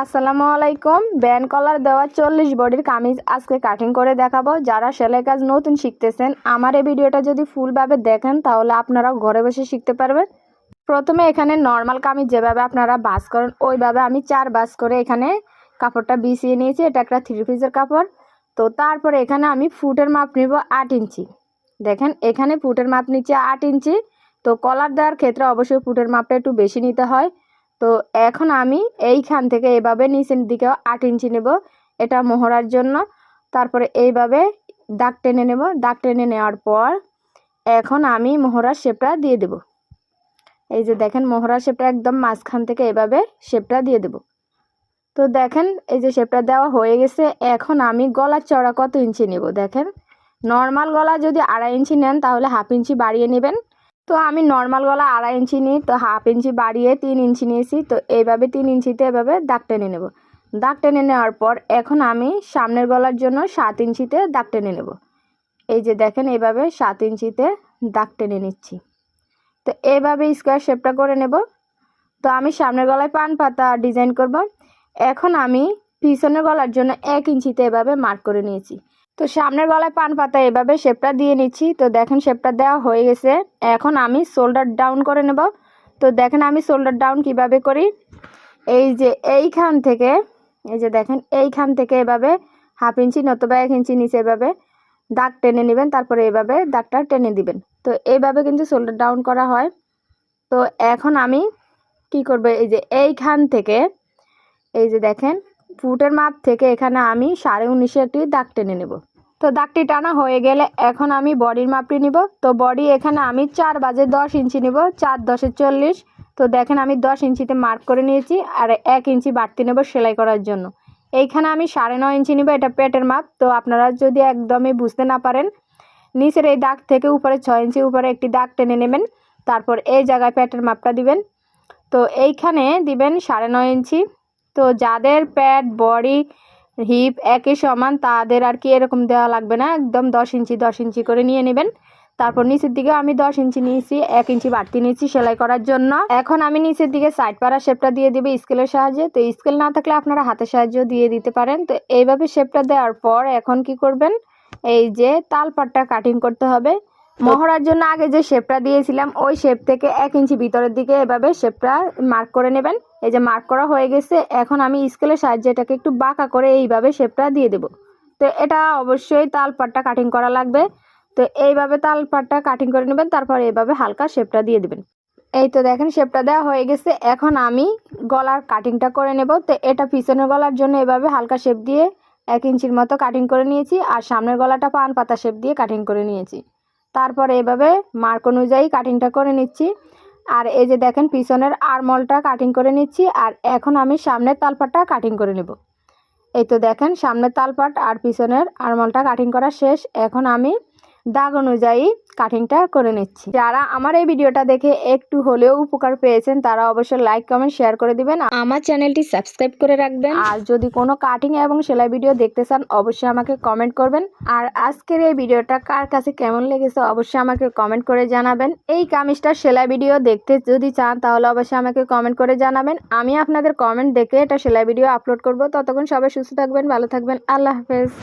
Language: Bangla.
আসসালামু আলাইকুম। ব্যান কলার দেওয়া চল্লিশ বডির কামিজ আজকে কাটিং করে দেখাবো। যারা সেলাই কাজ নতুন শিখতেছেন, আমার এই ভিডিওটা যদি ফুলভাবে দেখেন, তাহলে আপনারাও ঘরে বসে শিখতে পারবেন। প্রথমে এখানে নর্মাল কামিজ যেভাবে আপনারা বাস করেন, ওইভাবে আমি চার বাস করে এখানে কাপড়টা বিছিয়ে নিয়েছি। এটা একটা থ্রি পিসের কাপড়। তো তারপরে এখানে আমি ফুটের মাপ নিব আট ইঞ্চি। দেখেন, এখানে ফুটের মাপ নিচ্ছে আট ইঞ্চি। তো কলার দেওয়ার ক্ষেত্রে অবশ্যই ফুটের মাপটা একটু বেশি নিতে হয়। তো এখন আমি এইখান থেকে এভাবে নিচের দিকেও আট ইঞ্চি নেব এটা মোহরার জন্য। তারপরে এইভাবে দাগ টেনে নেব। দাগ টেনে নেওয়ার পর এখন আমি মোহরার শেপটা দিয়ে দেব। এই যে দেখেন, মোহরার শেপটা একদম মাঝখান থেকে এভাবে শেপটা দিয়ে দেব। তো দেখেন, এই যে শেপটা দেওয়া হয়ে গেছে। এখন আমি গলার চড়া কত ইঞ্চি নেব দেখেন? নর্মাল গলা যদি আড়াই ইঞ্চি নেন, তাহলে হাফ ইঞ্চি বাড়িয়ে নেবেন। তো আমি নর্মাল গলা আড়াই ইঞ্চি নিই, তো হাফ ইঞ্চি বাড়িয়ে তিন ইঞ্চি নিয়েছি, তো এইভাবে তিন ইঞ্চিতে এভাবে দাগ টেনে নেব। দাগ টেনে নেওয়ার পর এখন আমি সামনের গলার জন্য সাত ইঞ্চিতে দাগ টেনে নেব। এই যে দেখেন এইভাবে সাত ইঞ্চিতে দাগ টেনে নিচ্ছি। তো এইভাবে স্কোয়ার শেপটা করে নেব। তো আমি সামনের গলায় পান পাতা ডিজাইন করব। এখন আমি পিছনের গলার জন্য এক ইঞ্চিতে এভাবে মার্ক করে নিয়েছি। তো সামনের গলায় পান পাতা, এভাবে শেপটা দিয়ে নিচ্ছি। তো দেখেন শেপটা দেওয়া হয়ে গেছে। এখন আমি শোল্ডার ডাউন করে নেব। তো দেখেন আমি শোল্ডার ডাউন কীভাবে করি? এই যে এইখান থেকে, এই যে দেখেন, এইখান থেকে এভাবে হাফ ইঞ্চি নতুবা এক ইঞ্চি নিচে এভাবে দাগ টেনে নেবেন। তারপরে এভাবে দাগটা টেনে দিবেন। তো এইভাবে কিন্তু শোল্ডার ডাউন করা হয়। তো এখন আমি কি করব? এই যে এইখান থেকে, এই যে দেখেন ফুটের মাপ থেকে এখানে আমি সাড়ে উনিশে একটি দাগ টেনে নেব। তো দাগটি টানা হয়ে গেলে এখন আমি বডির মাপটি নিব। তো বডি এখানে আমি চার বাজে দশ ইঞ্চি নিব, চার দশে চল্লিশ। তো দেখেন আমি দশ ইঞ্চিতে মার্ক করে নিয়েছি আর এক ইঞ্চি বাড়তি নেব সেলাই করার জন্য। এইখানে আমি সাড়ে নয় ইঞ্চি নিব, এটা পেটের মাপ। তো আপনারা যদি একদমই বুঝতে না পারেন, নিচের এই দাগ থেকে উপরে ছয় ইঞ্চি উপরে একটি দাগ টেনে নেবেন। তারপর এই জায়গায় পেটের মাপটা দিবেন। তো এইখানে দিবেন সাড়ে নয় ইঞ্চি। তো যাদের প্যাট বডি, হিপ একই সমান, তাদের আর কি এরকম দেওয়া লাগবে না। একদম দশ ইঞ্চি দশ ইঞ্চি করে নিয়ে নেবেন। তারপর নিচের দিকে আমি দশ ইঞ্চি নিয়েছি, এক ইঞ্চি বাড়তি নিয়েছি সেলাই করার জন্য। এখন আমি নিচের দিকে সাইড পাড়া শেপটা দিয়ে দিবে স্কেলের সাহায্যে। তো স্কেল না থাকলে আপনারা হাতের সাহায্য দিয়ে দিতে পারেন। তো এইভাবে শেপটা দেওয়ার পর এখন কি করবেন? এই যে তালপাটটা কাটিং করতে হবে। মহড়ার জন্য আগে যে শেপটা দিয়েছিলাম, ওই শেপ থেকে এক ইঞ্চি ভিতরের দিকে এভাবে শেপটা মার্ক করে নেবেন। এই যে মার্ক করা হয়ে গেছে, এখন আমি স্কেলের সাহায্যে এটাকে একটু বাঁকা করে এইভাবে শেপটা দিয়ে দেব। তো এটা অবশ্যই তালপাটটা কাটিং করা লাগবে। তো এইভাবে তালপাটটা কাটিং করে নেবেন, তারপর এইভাবে হালকা শেপটা দিয়ে দেবেন। এই তো দেখেন, শেপটা দেওয়া হয়ে গেছে। এখন আমি গলার কাটিংটা করে নেব। তো এটা পিছনের গলার জন্য এভাবে হালকা শেপ দিয়ে এক ইঞ্চির মতো কাটিং করে নিয়েছি, আর সামনের গলাটা পান পাতা শেপ দিয়ে কাটিং করে নিয়েছি। তারপরে এভাবে মার্ক অনুযায়ী কাটিংটা করে নিচ্ছি। আর এই যে দেখেন পিছনের আরমলটা কাটিং করে নিচ্ছি, আর এখন আমি সামনের তালপাটটা কাটিং করে নেব। এই তো দেখেন সামনের তালপাট আর পিছনের আরমলটা কাটিং করা শেষ। এখন আমি দাগ অনুযায়ী কাটিংটা করে নিচ্ছি। যারা আমার এই ভিডিওটা দেখে একটু হলেও উপকার পেয়েছেন তারা অবশ্যই লাইক কমেন্ট শেয়ার করে দিবেন। আমার চ্যানেলটি সাবস্ক্রাইব করে রাখবেন। আর যদি কোনো কাটিং এবং সেলাই ভিডিও দেখতে চান অবশ্যই আমাকে কমেন্ট করবেন। আর আজকের এই ভিডিওটা কার কাছে কেমন লেগেছে অবশ্যই আমাকে কমেন্ট করে জানাবেন। এই কামিজটার সেলাই ভিডিও দেখতে যদি চান তাহলে অবশ্যই আমাকে কমেন্ট করে জানাবেন। আমি আপনাদের কমেন্ট দেখে এটা সেলাই ভিডিও আপলোড করব। ততক্ষণ সবাই সুস্থ থাকবেন ভালো থাকবেন। আল্লাহ হাফেজ।